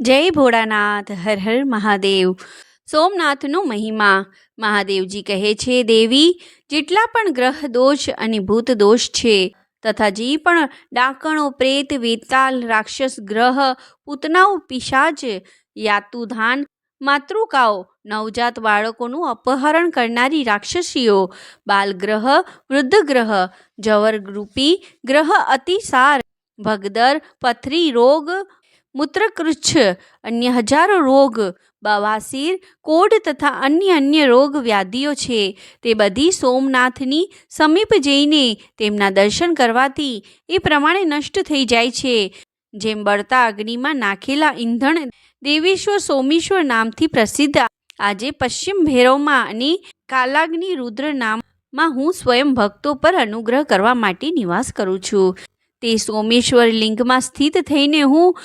જય ભોળાનાથ, હર હર મહાદેવ. સોમનાથનો મહિમા મહાદેવજી કહે છે, દેવી, જેટલા પણ ગ્રહ દોષ અને ભૂત દોષ છે, તથા જે પણ ડાકણો, પ્રેત, વેતાલ, રાક્ષસ ગ્રહ, પૂતનાઓ, પિશાચ, યાતુધાન, માતૃકાઓ, નવજાત બાળકોનું અપહરણ કરનારી રાક્ષસીઓ, બાલગ્રહ વૃદ્ધ ગ્રહ જવરરૂપી ગ્રહ અતિસાર, ભગદર, પથરી રોગ મૂત્રકૃચ્છ, અન્ય હજારો રોગ, બવાસીર, કોઢ તથા અન્ય અન્ય રોગ વ્યાધિઓ છે. તે બધી સોમનાથની સમીપ જઈને તેમના દર્શન કરવાથી એ પ્રમાણે નષ્ટ થઈ જાય છે. જેમ બળતા અગ્નિમાં નાખેલા ઈંધણ દેવેશ્વર સોમેશ્વર નામથી પ્રસિદ્ધ. આજે પશ્ચિમ ભૈરવમાં અને કાલાગ્નિ રુદ્ર નામમાં હું સ્વયં ભક્તો પર અનુગ્રહ કરવા માટે નિવાસ કરું છું. તે સોમેશ્વર લિંગમાં સ્થિત થઈને હું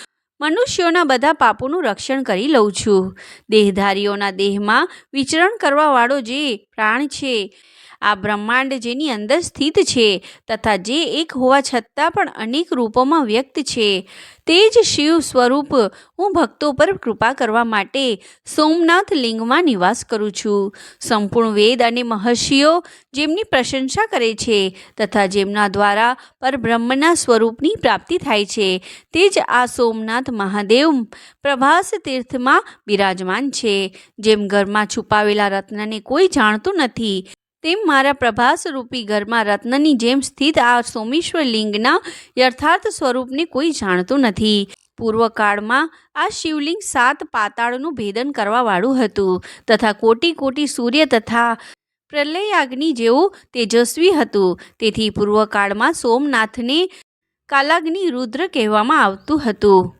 મનુષ્યોના બધા પાપોનું રક્ષણ કરી લઉં છું. દેહધારીઓના દેહમાં વિચરણ કરવાવાળો જે પ્રાણ છે આ બ્રહ્માંડ જેની અંદર સ્થિત છે તથા જે એક હોવા છતાં પણ અનેક રૂપોમાં વ્યક્ત છે. તે જ શિવ સ્વરૂપ હું ભક્તો પર કૃપા કરવા માટે સોમનાથ લિંગમાં નિવાસ કરું છું. સંપૂર્ણ વેદ અને મહર્ષિઓ જેમની પ્રશંસા કરે છે તથા જેમના દ્વારા પરબ્રહ્મના સ્વરૂપની પ્રાપ્તિ થાય છે, તે જ આ સોમનાથ મહાદેવ પ્રભાસ તીર્થમાં બિરાજમાન છે. જેમ ઘરમાં છુપાવેલા રત્નને કોઈ જાણતું નથી તેમ મારા પ્રભાસરૂપી ઘરમાં રત્નની જેમ સ્થિત આ સોમેશ્વર લિંગના યથાર્થ સ્વરૂપને કોઈ જાણતું નથી. પૂર્વકાળમાં આ શિવલિંગ સાત પાતાળનું ભેદન કરવાવાળું હતું તથા કોટી કોટી સૂર્ય તથા પ્રલયાગ્નિ જેવું તેજસ્વી હતું. તેથી પૂર્વકાળમાં સોમનાથને કાલાગ્નિ રુદ્ર કહેવામાં આવતું હતું.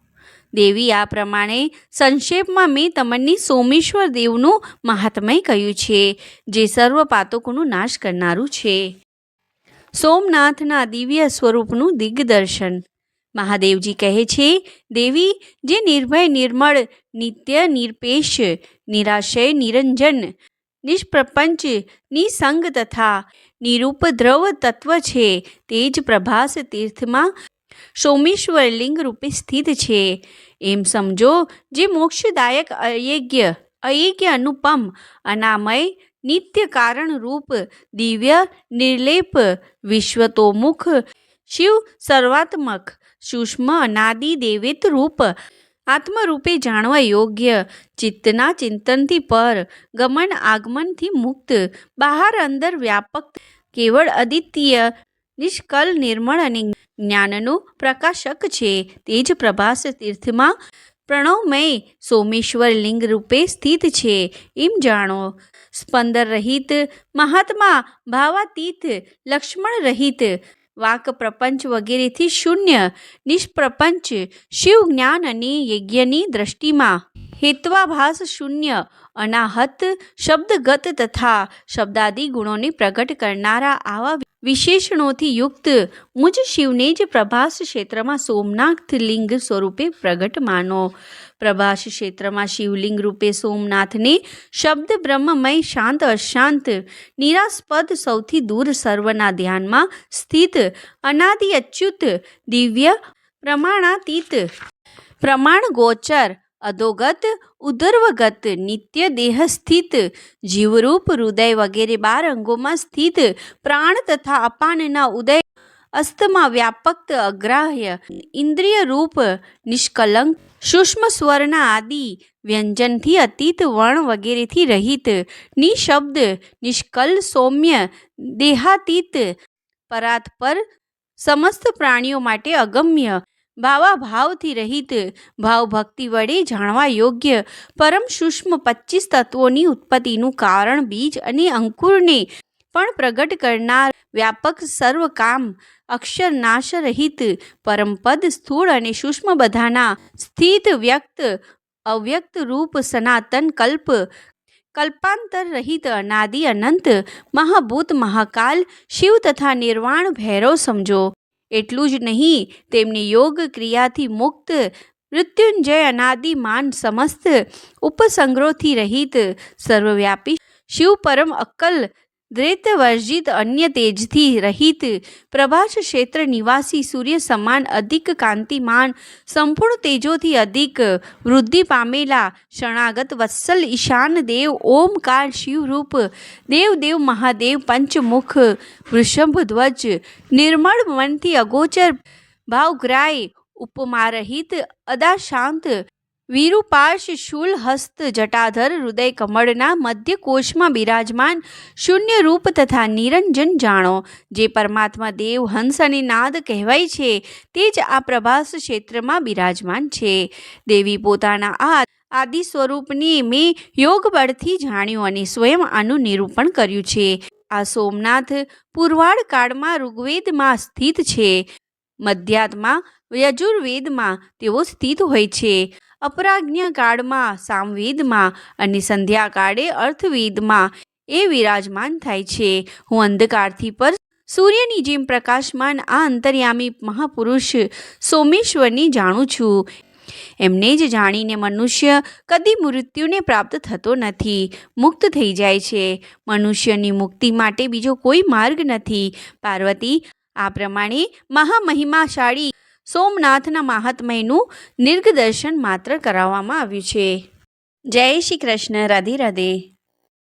દેવી આ પ્રમાણે સંક્ષેપમાં મેં તમને સોમેશ્વર દેવનું મહાત્મય કહ્યું છે, જે સર્વ પાતકોનું નાશ કરનારું છે. સોમનાથના દિવ્ય સ્વરૂપનું દિગ્દર્શન. મહાદેવજી કહે છે, દેવી, જે નિર્ભય, નિર્મળ, નિત્ય નિરપેશ નિરાશય, નિરંજન, નિષ્પ્રપંચ, નિસંગ તથા નિરૂપદ્રવ તત્વ છે, તે જ પ્રભાસ તીર્થમાં સોમેશ્વર લિંગ રૂપે સ્થિત છે. એમ સમજો, જે મોક્ષદાયક અયજ્ઞ અયજ્ઞ અનુપમ, અનામય, નિત્ય કારણ રૂપ, દિવ્ય, નિર્લેપ, વિશ્વતોમુખ, શિવ સર્વાત્મક, સૂક્ષ્મ અનાદિ દેવિત રૂપ, આત્મરૂપે જાણવા યોગ્ય, ચિત્તના ચિંતનથી પર, ગમન આગમનથી મુક્ત, બહાર અંદર વ્યાપક, કેવળ અદ્વિતીય નિષ્કલ, નિર્મળ અને જ્ઞાનનું પ્રકાશક છે. તે જ પ્રભાસ તીર્થમાં પ્રણવમય સોમેશ્વર લિંગ રૂપે સ્થિત છે. એમ જાણો, સ્પંદર રહિત મહાત્મા, ભાવાતીત લક્ષ્મણ રહિત, વાક પ્રપંચ વગેરેથી શૂન્ય, નિષ્પ્રપંચ, શિવ જ્ઞાન અને યજ્ઞની દ્રષ્ટિમાં હેત્વાભાસ શૂન્ય, અનાહત, શબ્દગત તથા શબ્દાદિ ગુણોને પ્રગટ કરનારા આવા વિશેષણોથી યુક્ત મુજ શિવને જ પ્રભાસ ક્ષેત્રમાં સોમનાથ લિંગ સ્વરૂપે પ્રગટ માનો. પ્રભાસ ક્ષેત્રમાં શિવલિંગ રૂપે સોમનાથને શબ્દ બ્રહ્મમય, શાંત, અશાંત, નિરાસ્પદ, સૌથી દૂર, સર્વના ધ્યાનમાં સ્થિત, અનાદિ, અચ્યુત, દિવ્ય, પ્રમાણાતીત, પ્રમાણ ગોચર અધોગત ઉદર્વગત નિત્ય દેહ સ્થિત, જીવરૂપ હૃદય વગેરે બાર અંગોમાં સ્થિત, પ્રાણ તથા અપાનના ઉદય અસ્તમાં વ્યાપક અગ્રાહ્ય, ઇન્દ્રિય રૂપ, નિષ્કલંક, સૂક્ષ્મ સ્વરના આદિ, વ્યંજનથી અતીત વર્ણ વગેરેથી રહિત, નિશબ્દ, નિષ્કલ સૌમ્ય, દેહાતીત, પરાત્પર, સમસ્ત પ્રાણીઓ માટે અગમ્ય ભાવાભાવથી રહિત. ભાવભક્તિ વડે જાણવા યોગ્ય. પરમ સૂક્ષ્મ પચીસ તત્વોની ઉત્પત્તિનું કારણ બીજ અને અંકુરને પણ પ્રગટ કરનાર વ્યાપક સર્વકામ અક્ષર નાશ રહિત પરમપદ સ્થૂળ અને સૂક્ષ્મ બધાના સ્થિત વ્યક્ત, અવ્યક્ત રૂપ સનાતન કલ્પ, કલ્પાંતર રહિત અનાદિ અનંત, મહાભૂત મહાકાલ, શિવ તથા નિર્વાણ ભૈરવ સમજો. એટલું જ નહીં, તેમની યોગ ક્રિયાથી મુક્ત, મૃત્યુંજય અનાદિમાન સમસ્ત ઉપસંગ્રહથી રહિત, સર્વવ્યાપી, શિવ પરમ અક્કલ દ્વૈત વર્જિત અન્ય તેજથી રહિત પ્રભાસ ક્ષેત્ર નિવાસી સૂર્ય સમાન અધિક કાંતિમાન, સંપૂર્ણ તેજોથી અધિક વૃદ્ધિ પામેલા શરણાગત વત્સલ ઈશાન દેવ, ઓમકાર શિવરૂપ દેવદેવ મહાદેવ, પંચમુખ, વૃષભ ધ્વજ, નિર્મળ મનથી અગોચર ભાવગ્રાય ઉપમારહિત, અદાશાંત વિરૂપાશ શૂલ હસ્ત જટાધર હૃદય કમળના મધ્ય કોષમાં બિરાજમાન શૂન્ય રૂપ તથા નિરંજન જાણો. જે પરમાત્મા દેવ, હંસ અને નાદ કહેવાય છે, તે જ આ પ્રભાસ ક્ષેત્રમાં બિરાજમાન છે. દેવી પોતાના આ આદિ સ્વરૂપની મેં યોગ બળથી જાણ્યું અને સ્વયં આનું નિરૂપણ કર્યું છે. આ સોમનાથ પુરવાડ કાળમાં ઋગ્વેદમાં સ્થિત છે. મધ્યાત્મા યજુર્વેદમાં તેઓ સ્થિત હોય છે. અપરાજ્ઞ કાળમાં સામવેદમાં અને સંધ્યાકાળે અર્થવેદમાં એ વિરાજમાન થાય છે. હું અંધકારથી પર સૂર્યની જેમ પ્રકાશમાન આ અંતર્યામી મહાપુરુષ સોમેશ્વરની જાણું છું. એમને જ જાણીને મનુષ્ય કદી મૃત્યુને પ્રાપ્ત થતો નથી. મુક્ત થઈ જાય છે. મનુષ્યની મુક્તિ માટે બીજો કોઈ માર્ગ નથી. પાર્વતી, આ પ્રમાણે મહામહિમાશાળી સોમનાથના મહાત્મયનું નિર્ગદર્શન માત્ર કરાવવામાં આવ્યું છે. જય શ્રી કૃષ્ણ રાધે રાધે.